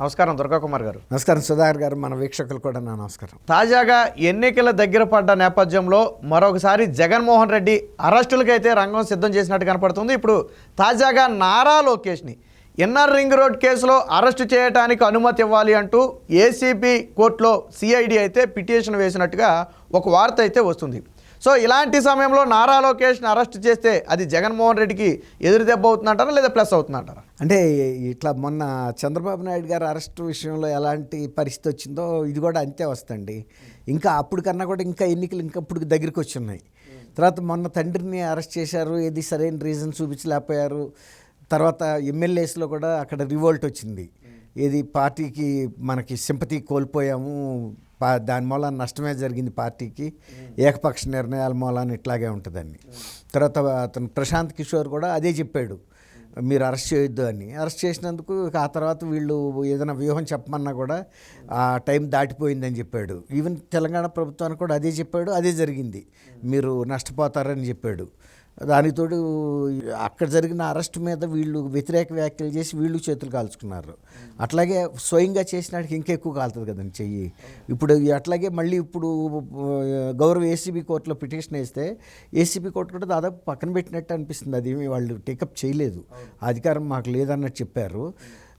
నమస్కారం దుర్గాకుమార్ గారు. నమస్కారం సుధాకర్ గారు మన వీక్షకులు కూడా నా నమస్కారం. తాజాగా ఎన్నికల దగ్గర పడ్డ నేపథ్యంలో మరొకసారి జగన్మోహన్ రెడ్డి అరెస్టులకైతే రంగం సిద్ధం చేసినట్టు కనపడుతుంది. ఇప్పుడు తాజాగా నారా లోకేష్ని ఎన్ఆర్ రింగ్ రోడ్ కేసులో అరెస్టు చేయడానికి అనుమతి ఇవ్వాలి అంటూ ఏసీబీ కోర్టులో సిఐడి అయితే పిటిషన్ వేసినట్టుగా ఒక వార్త అయితే వస్తుంది. సో ఇలాంటి సమయంలో నారా లోకేష్ని అరెస్ట్ చేస్తే అది జగన్మోహన్ రెడ్డికి ఎదురు దెబ్బ అవుతుందంటారా లేదా ప్లస్ అవుతుందంటారా? అంటే ఇట్లా మొన్న చంద్రబాబు నాయుడు గారు అరెస్ట్ విషయంలో ఎలాంటి పరిస్థితి వచ్చిందో ఇది కూడా అంతే వస్తుంది ఇంకా అప్పుడు కన్నా కూడా ఇంకా ఎన్నికలు ఇంకా ఇప్పుడు దగ్గరికి వచ్చి ఉన్నాయి తర్వాత మొన్న తండ్రిని అరెస్ట్ చేశారు ఏది సరైన రీజన్ చూపించలేకపోయారు. తర్వాత ఎమ్మెల్యేస్లో కూడా అక్కడ రివోల్ట్ వచ్చింది. ఏది పార్టీకి మనకి సింపతి కోల్పోయాము పా దాని మూలాన నష్టమే జరిగింది పార్టీకి. ఏకపక్ష నిర్ణయాల మూలాన ఇట్లాగే ఉంటుందని. తర్వాత అతను ప్రశాంత్ కిషోర్ కూడా అదే చెప్పాడు. మీరు అరెస్ట్ చేయొద్దు అని. అరెస్ట్ చేసినందుకు ఆ తర్వాత వీళ్ళు ఏదైనా వ్యూహం చెప్పమన్నా కూడా ఆ టైం దాటిపోయిందని చెప్పాడు. ఈవెన్ తెలంగాణ ప్రభుత్వానికి కూడా అదే చెప్పాడు అదే జరిగింది. మీరు నష్టపోతారని చెప్పాడు. దానికి తోడు అక్కడ జరిగిన అరెస్ట్ మీద వీళ్ళు వ్యతిరేక వ్యాఖ్యలు చేసి వీళ్ళు చేతులు కాల్చుకున్నారు. అట్లాగే స్వయంగా చేసినాడికి ఇంకా ఎక్కువ కాలుతుంది కదండి చెయ్యి. ఇప్పుడు అట్లాగే మళ్ళీ ఇప్పుడు గౌరవ ఏసీబీ కోర్టులో పిటిషన్ వేస్తే ఏసీబీ కోర్టు కూడా దాదాపు పక్కన పెట్టినట్టు అనిపిస్తుంది. అది వాళ్ళు టేకప్ చేయలేదు. అధికారం మాకు లేదన్నట్టు చెప్పారు.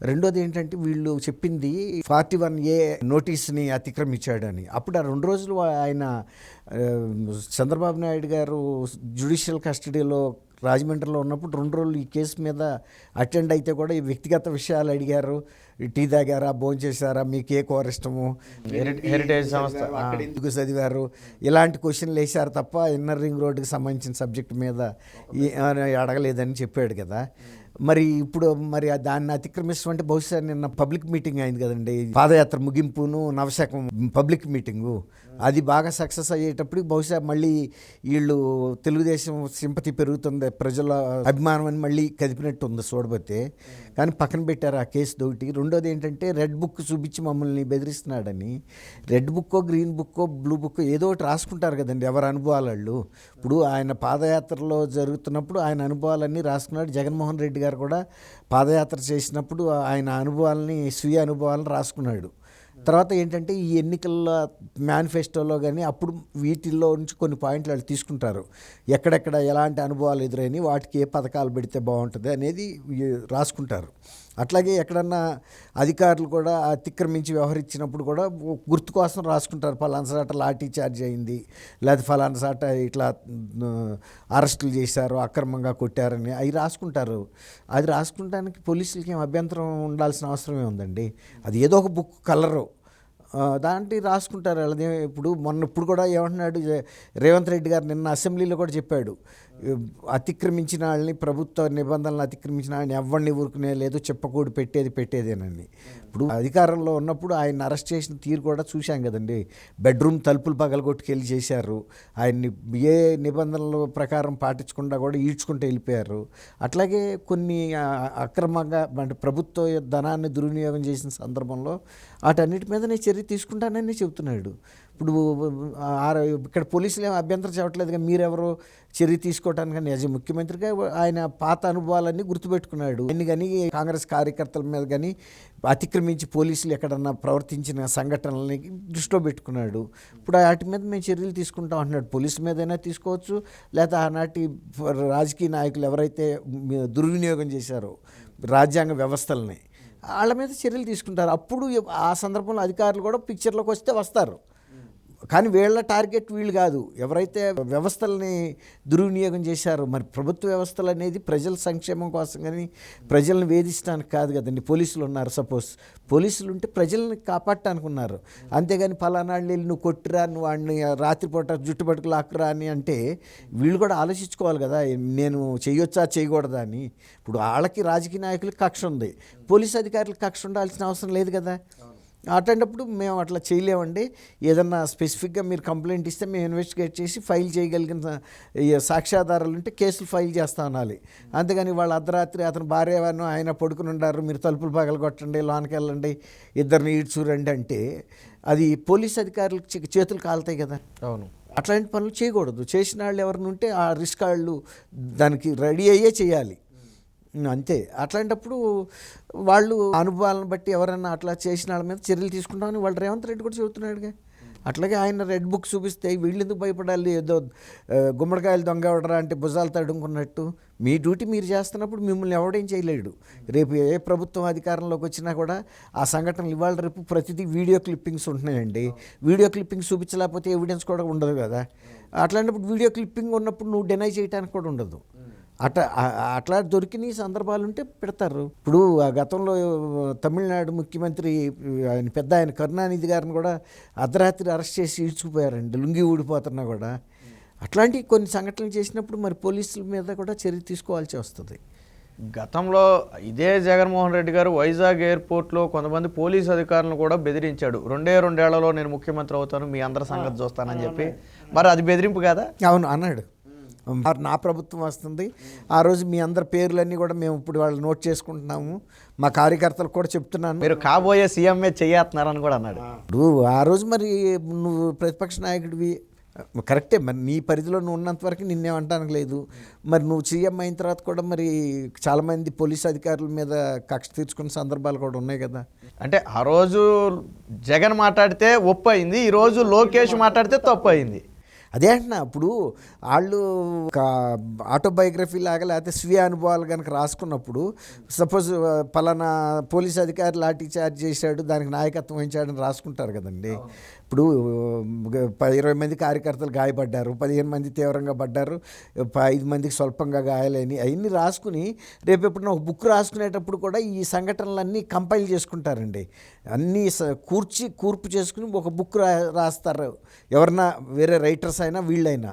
రెండోది ఏంటంటే వీళ్ళు చెప్పింది ఫార్టీ వన్ ఏ నోటీస్ని అతిక్రమించాడని. అప్పుడు ఆ రెండు రోజులు ఆయన చంద్రబాబు నాయుడు గారు జ్యుడిషియల్ కస్టడీలో రాజమండ్రిలో ఉన్నప్పుడు రెండు రోజులు ఈ కేసు మీద అటెండ్ అయితే కూడా ఈ వ్యక్తిగత విషయాలు అడిగారు. టీ తాగారా? భోజనం చేశారా? మీకు ఏ కూర ఇష్టము హెరి- హెరిటేజ్ సంస్థ. ఎందుకు చదివారు? ఇలాంటి క్వశ్చన్లు వేశారు తప్ప ఇన్నర్ రింగ్ రోడ్డుకి సంబంధించిన సబ్జెక్ట్ మీద అడగలేదని చెప్పాడు కదా. మరి ఇప్పుడు మరి దాన్ని అతిక్రమిస్తాం అంటే బహుశా నిన్న పబ్లిక్ మీటింగ్ అయింది కదండి. పాదయాత్ర ముగింపును నవశకం పబ్లిక్ మీటింగు. అది బాగా సక్సెస్ అయ్యేటప్పుడు బహుశా మళ్ళీ వీళ్ళు తెలుగుదేశం సింపతి పెరుగుతుంది ప్రజల అభిమానం అని మళ్ళీ కదిపినట్టు ఉంది చూడబోతే. కానీ పక్కన పెట్టారు ఆ కేసు ఒకటి. రెండోది ఏంటంటే రెడ్ బుక్ చూపించి మమ్మల్ని బెదిరిస్తున్నాడని. రెడ్ బుక్కో గ్రీన్ బుక్కో బ్లూ బుక్కో ఏదో ఒకటి రాసుకుంటారు కదండి ఎవరి అనుభవాలు వాళ్ళు ఇప్పుడు ఆయన పాదయాత్రలో జరుగుతున్నప్పుడు ఆయన అనుభవాలన్నీ రాసుకున్నాడు. జగన్మోహన్ రెడ్డి గారు కూడా పాదయాత్ర చేసినప్పుడు ఆయన అనుభవాలని స్వీయ అనుభవాలను రాసుకున్నాడు. తర్వాత ఏంటంటే ఈ ఎన్నికల మేనిఫెస్టోలో కానీ అప్పుడు వీటిల్లో నుంచి కొన్ని పాయింట్లు వాళ్ళు తీసుకుంటారు. ఎక్కడెక్కడ ఎలాంటి అనుభవాలు ఎదురైనవి వాటికి ఏ పథకాలు పెడితే బాగుంటుంది అనేది రాసుకుంటారు. అట్లాగే ఎక్కడన్నా అధికారులు కూడా అతిక్రమించి వ్యవహరించినప్పుడు కూడా గుర్తు కోసం రాసుకుంటారు. ఫలానా సాట లాఠీ చార్జ్ అయింది లేదా ఫలానా సాట ఇట్లా అరెస్టులు చేశారు అక్రమంగా కొట్టారని అవి రాసుకుంటారు. అది రాసుకుంటానికి పోలీసులకి ఏం అభ్యంతరం ఉండాల్సిన అవసరమే ఉందండి అది ఏదో ఒక బుక్ కలరు. దాంట్లో రాసుకుంటారు. వాళ్ళది ఇప్పుడు మొన్న ఇప్పుడు కూడా ఏమంటున్నాడు రేవంత్ రెడ్డి గారు నిన్న అసెంబ్లీలో కూడా చెప్పాడు. అతిక్రమించిన వాళ్ళని ప్రభుత్వ నిబంధనలు అతిక్రమించిన వాళ్ళని ఎవరిని ఊరుకునే లేదు చెప్పకూడదు పెట్టేది పెట్టేదేనని ఇప్పుడు అధికారంలో ఉన్నప్పుడు ఆయన అరెస్ట్ చేసిన తీరు కూడా చూశాం కదండి. బెడ్రూమ్ తలుపులు పగలగొట్టుకెళ్ళి చేశారు. ఆయన్ని ఏ నిబంధనల ప్రకారం పాటించకుండా కూడా ఈడ్చుకుంటూ వెళ్ళిపోయారు. అట్లాగే కొన్ని అక్రమంగా అంటే ప్రభుత్వ ధనాన్ని దుర్వినియోగం చేసిన సందర్భంలో వాటన్నిటి మీద నేను చర్య తీసుకుంటానని చెబుతున్నాడు. ఇప్పుడు ఆ- ఇక్కడ పోలీసులు ఏం అభ్యంతరం చెప్పట్లేదు కానీ మీరెవరు చర్య తీసుకోవటానికి కానీ యాజ్ ముఖ్యమంత్రిగా ఆయన పాత అనుభవాలన్నీ గుర్తుపెట్టుకున్నాడు. అన్ని కానీ కాంగ్రెస్ కార్యకర్తల మీద కానీ అతిక్రమించి పోలీసులు ఎక్కడన్నా ప్రవర్తించిన సంఘటనలని దృష్టిలో పెట్టుకున్నాడు. ఇప్పుడు వాటి మీద మేము చర్యలు తీసుకుంటాం అంటున్నాడు. పోలీసుల మీదైనా తీసుకోవచ్చు లేదా ఆనాటి రాజకీయ నాయకులు ఎవరైతే దుర్వినియోగం చేశారో రాజ్యాంగ వ్యవస్థలని వాళ్ళ మీద చర్యలు తీసుకుంటారు. అప్పుడు ఆ సందర్భంలో అధికారులు కూడా పిక్చర్లోకి వస్తే వస్తారు. కానీ వీళ్ళ టార్గెట్ వీళ్ళు కాదు. ఎవరైతే వ్యవస్థలని దుర్వినియోగం చేశారో మరి ప్రభుత్వ వ్యవస్థలు అనేది ప్రజల సంక్షేమం కోసం కానీ ప్రజలను వేధించడానికి కాదు కదండి. పోలీసులు ఉన్నారు సపోజ్. పోలీసులు ఉంటే ప్రజల్ని కాపాడటానికి ఉన్నారు అంతేగాని పలానాళ్ళు వెళ్ళి నువ్వు కొట్టిరా నువ్వు వాడిని రాత్రిపూట జుట్టు పట్టుకు లాక్కురా అని అంటే వీళ్ళు కూడా ఆలోచించుకోవాలి కదా. నేను చేయొచ్చా చేయకూడదా అని. ఇప్పుడు వాళ్ళకి రాజకీయ నాయకులకి కక్ష ఉంది. పోలీస్ అధికారులకు కక్ష ఉండాల్సిన అవసరం లేదు కదా. అట్లాంటప్పుడు మేము అట్లా చేయలేమండి. ఏదన్నా స్పెసిఫిక్గా మీరు కంప్లైంట్ ఇస్తే మేము ఇన్వెస్టిగేట్ చేసి ఫైల్ చేయగలిగిన సాక్ష్యాధారాలు ఉంటే కేసులు ఫైల్ చేస్తా అనాలి. అంతేగాని వాళ్ళు అర్ధరాత్రి అతను భార్యను ఆయన పడుకుని ఉండారు మీరు తలుపులు పగలు కొట్టండి లోనికి వెళ్ళండి ఇద్దరిని ఈడ్చురండి అంటే అది పోలీస్ అధికారులకు చేతులు కాలుతాయి కదా. అవును. అట్లాంటి పనులు చేయకూడదు. చేసిన వాళ్ళు ఎవరిని ఉంటే ఆ రిస్క్ వాళ్ళు దానికి రెడీ అయ్యే చేయాలి. అంతే. అట్లాంటప్పుడు వాళ్ళు అనుభవాలను బట్టి ఎవరైనా అట్లా చేసిన వాళ్ళ మీద చర్యలు తీసుకుంటామని వాళ్ళు రేవంత్ రెడ్డి కూడా చెబుతున్నాడుగా. అట్లాగే ఆయన రెడ్ బుక్ చూపిస్తే వీళ్ళు ఎందుకు భయపడాలి? ఏదో గుమ్మడికాయలు దొంగ ఎవడరా అంటే భుజాలు తడుముకున్నట్టు. మీ డ్యూటీ మీరు చేస్తున్నప్పుడు మిమ్మల్ని ఎవడేం చేయలేడు. రేపు ఏ ప్రభుత్వం అధికారంలోకి వచ్చినా కూడా ఆ సంఘటనలు ఇవాళ రేపు ప్రతిదీ వీడియో క్లిప్పింగ్స్ ఉంటున్నాయండి. వీడియో క్లిప్పింగ్స్ చూపించలేకపోతే ఎవిడెన్స్ కూడా ఉండదు కదా. అట్లాంటప్పుడు వీడియో క్లిప్పింగ్ ఉన్నప్పుడు నువ్వు డినై చేయడానికి కూడా ఉండదు. ఆ- అట్లా దొరికిన సందర్భాలు ఉంటే పెడతారు. ఇప్పుడు ఆ గతంలో తమిళనాడు ముఖ్యమంత్రి ఆయన పెద్ద ఆయన కరుణానిధి గారిని కూడా అర్ధరాత్రి అరెస్ట్ చేసి ఈడ్చుకుపోయారండి లుంగి ఊడిపోతున్నా కూడా. అట్లాంటి కొన్ని సంఘటనలు చేసినప్పుడు మరి పోలీసుల మీద కూడా చర్య తీసుకోవాల్సి వస్తుంది. గతంలో ఇదే జగన్మోహన్ రెడ్డి గారు వైజాగ్ ఎయిర్పోర్ట్లో కొంతమంది పోలీస్ అధికారులను కూడా బెదిరించాడు. రెండే రెండేళ్ళలో నేను ముఖ్యమంత్రి అవుతాను మీ అందరి సంగతి చూస్తానని చెప్పి. మరి అది బెదిరింపు కదా? అవును అన్నాడు. నా ప్రభుత్వం వస్తుంది. ఆ రోజు మీ అందరి పేర్లన్నీ కూడా మేము ఇప్పుడు వాళ్ళు నోట్ చేసుకుంటున్నాము. మా కార్యకర్తలకు కూడా చెప్తున్నాను. మీరు కాబోయే సీఎంఏ చెయ్యేస్తున్నారని కూడా అన్నాడు. ఇప్పుడు ఆ రోజు మరి నువ్వు ప్రతిపక్ష నాయకుడివి. కరెక్టే మరి నీ పరిధిలో నువ్వు ఉన్నంత వరకు నిన్నేమంటానికి లేదు. మరి నువ్వు సీఎం అయిన తర్వాత కూడా మరి చాలామంది పోలీస్ అధికారుల మీద కక్ష తీర్చుకున్న సందర్భాలు కూడా ఉన్నాయి కదా. అంటే ఆ రోజు జగన్ మాట్లాడితే ఒప్పు అయింది ఈ రోజు లోకేష్ మాట్లాడితే తప్పు అయింది అదే అంటున్నా ఇప్పుడు వాళ్ళు ఒక ఆటోబయోగ్రఫీ లాగా లేకపోతే స్వీయ అనుభవాలు కనుక రాసుకున్నప్పుడు సపోజ్ పలానా పోలీస్ అధికారి లాఠీ చార్జ్ చేశాడు దానికి నాయకత్వం వహించాడని రాసుకుంటారు కదండి. ఇప్పుడు ఇరవై మంది కార్యకర్తలు గాయపడ్డారు పదిహేను మంది తీవ్రంగా పడ్డారు ఐదు మందికి స్వల్పంగా గాయాలని అవన్నీ రాసుకుని రేపు ఎప్పుడైనా ఒక బుక్ రాసుకునేటప్పుడు కూడా ఈ సంఘటనలన్నీ కంపైల్ చేసుకుంటారండి. అన్నీ స- కూర్చి కూర్పు చేసుకుని ఒక బుక్ రా రాస్తారు. ఎవరన్నా వేరే రైటర్స్ అయినా వీళ్ళైనా.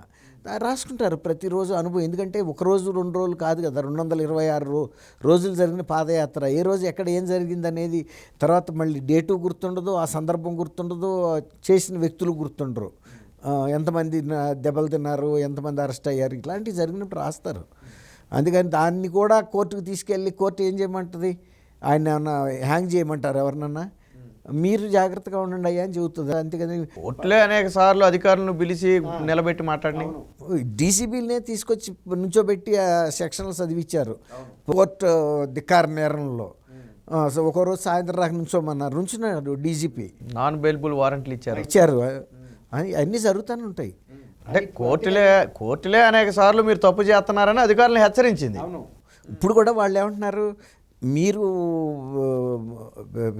రాసుకుంటారు ప్రతిరోజు అనుభవం. ఎందుకంటే ఒక రోజు రెండు రోజులు కాదు కదా రెండు వందల ఇరవై ఆరు రో రోజులు జరిగిన పాదయాత్ర. ఏ రోజు ఎక్కడ ఏం జరిగింది అనేది తర్వాత మళ్ళీ డేటు గుర్తుండదు ఆ సందర్భం గుర్తుండదు చేసిన వ్యక్తులు గుర్తుండరు. ఎంతమంది దెబ్బలు తిన్నారు ఎంతమంది అరెస్ట్ అయ్యారు ఇట్లాంటివి జరిగినప్పుడు రాస్తారు. అందుకని దాన్ని కూడా కోర్టుకు తీసుకెళ్ళి కోర్టు ఏం చేయమంటుంది? ఆయన హ్యాంగ్ చేయమంటారు ఎవరినన్నా? మీరు జాగ్రత్తగా ఉండండి అయ్యా అని చెబుతుంది. అంతేకాని కోర్టులే అనేక సార్లు అధికారులను పిలిచి నిలబెట్టి మాట్లాడి డీసీబీలనే తీసుకొచ్చి నుంచోబెట్టి ఆ సెక్షన్లు చదివించారు కోర్టు ధిక్కార నేరంలో ఆ, సో ఒక రోజు సాయంత్రం రాక నుంచోమన్నారు. నుంచున్నాడు డీజీపీ. నాన్ బెయిలబుల్ వారెంట్లు ఇచ్చారు. ఇచ్చారు. అని అన్నీ జరుగుతూనే ఉంటాయి. అంటే కోర్టులే కోర్టులే. అనేక సార్లు మీరు తప్పు చేస్తున్నారని అధికారులను హెచ్చరించింది. ఇప్పుడు కూడా వాళ్ళు ఏమంటున్నారు? మీరు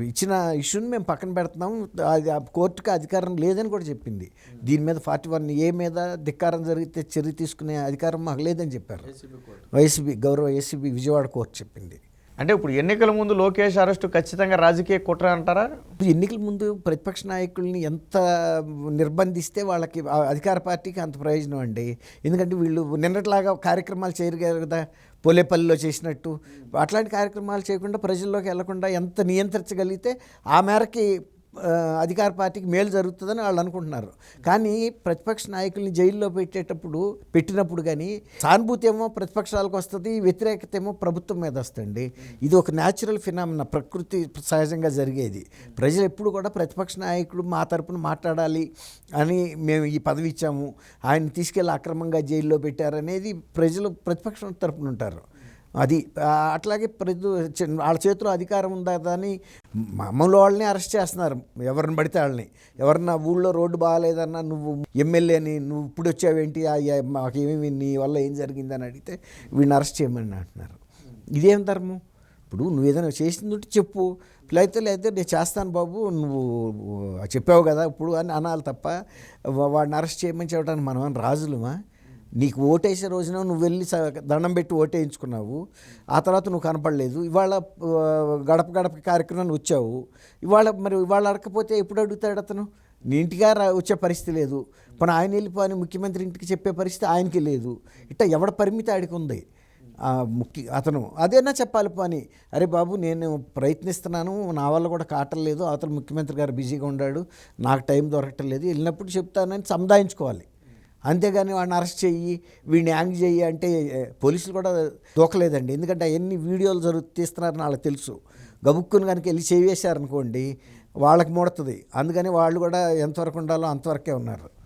ఇచ్చిన ఇష్యూని మేము పక్కన పెడుతున్నాం. అది కోర్టుకి అధికారం లేదని కూడా చెప్పింది. దీని మీద ఫార్టీ వన్ ఏ మీద ధిక్కారం జరిగితే చర్య తీసుకునే అధికారం మాకు లేదని చెప్పారు. వైసీబీ గౌరవ ఏసీబీ విజయవాడ కోర్టు చెప్పింది. అంటే ఇప్పుడు ఎన్నికల ముందు లోకేష్ అరెస్టు ఖచ్చితంగా రాజకీయ కుట్ర అంటారా? ఇప్పుడు ఎన్నికల ముందు ప్రతిపక్ష నాయకుల్ని ఎంత నిర్బంధిస్తే వాళ్ళకి అధికార పార్టీకి అంత ప్రయోజనం అండి. ఎందుకంటే వీళ్ళు నిన్నట్లాగా కార్యక్రమాలు చేయరు కదా పోలేపల్లిలో చేసినట్టు. అట్లాంటి కార్యక్రమాలు చేయకుండా ప్రజల్లోకి వెళ్ళకుండా ఎంత నియంత్రించగలిగితే ఆ మేరకి అధికార పార్టీకి మేలు జరుగుతుందని వాళ్ళు అనుకుంటున్నారు. కానీ ప్రతిపక్ష నాయకుల్ని జైల్లో పెట్టేటప్పుడు పెట్టినప్పుడు కానీ సానుభూతి ఏమో ప్రతిపక్షాలకు వస్తుంది వ్యతిరేకత ఏమో ప్రభుత్వం మీద వస్తుంది ఇది ఒక న్యాచురల్ ఫినామిన ప్రకృతి సహజంగా జరిగేది. ప్రజలు ఎప్పుడు కూడా ప్రతిపక్ష నాయకుడు మా తరపున మాట్లాడాలి అని మేము ఈ పదవి ఇచ్చాము. ఆయన తీసుకెళ్ళి అక్రమంగా జైల్లో పెట్టారనేది ప్రజలు ప్రతిపక్షం తరపున ఉంటారు. అది అట్లాగే ప్రతి వాళ్ళ చేతిలో అధికారం ఉందా అని మామూలు వాళ్ళని అరెస్ట్ చేస్తున్నారు. ఎవరిని పడితే వాళ్ళని. ఎవరన్నా ఊళ్ళో రోడ్డు బాగాలేదన్నా నువ్వు ఎమ్మెల్యేని నువ్వు ఇప్పుడు వచ్చావేంటి? ఆ, మాకేమేమి నీ వల్ల ఏం జరిగిందని అడిగితే వీడిని అరెస్ట్ చేయమని అంటున్నారు. ఇదేం ధర్మం? ఇప్పుడు నువ్వు ఏదైనా చేసింది ఉంటే చెప్పు. లేకపోతే లేకపోతే నేను చేస్తాను బాబు నువ్వు చెప్పావు కదా ఇప్పుడు అని అనాలి తప్ప వాడిని అరెస్ట్ చేయమని చెప్పడానికి మనం రాజులమా? నీకు ఓటేసే రోజున నువ్వు వెళ్ళి స- దండం పెట్టి ఓటేయించుకున్నావు. ఆ తర్వాత నువ్వు కనపడలేదు. ఇవాళ గడప గడప కార్యక్రమాన్ని వచ్చావు. ఇవాళ మరి ఇవాళ అడగకపోతే ఎప్పుడు అడుగుతాడు అతను? నీ ఇంటిగా రా వచ్చే పరిస్థితి లేదు. మన ఆయన వెళ్ళిపోయి ముఖ్యమంత్రి ఇంటికి చెప్పే పరిస్థితి ఆయనకి లేదు. ఇట్లా ఎవడ పరిమితి ఆడికి ఉంది? ముఖ్య అతను. అదేనా చెప్పాలి పని? అరే బాబు నేను ప్రయత్నిస్తున్నాను. నా వల్ల కూడా కాటం లేదు. అతను ముఖ్యమంత్రి గారు బిజీగా ఉన్నాడు నాకు టైం దొరకట్లేదు వెళ్ళినప్పుడు చెప్తానని సందాయించుకోవాలి అంతేగాని వాడిని అరెస్ట్ చెయ్యి వీడిని యాంగ్ చెయ్యి అంటే పోలీసులు కూడా దూకలేదండి. ఎందుకంటే అవన్నీ వీడియోలు జరుగు తీస్తున్నారని వాళ్ళకి తెలుసు. గబుక్కుని కనుక వెళ్ళి చేవేశారనుకోండి వాళ్ళకి ముడుతుంది. అందుకని వాళ్ళు కూడా ఎంతవరకు ఉండాలో అంతవరకే ఉన్నారు.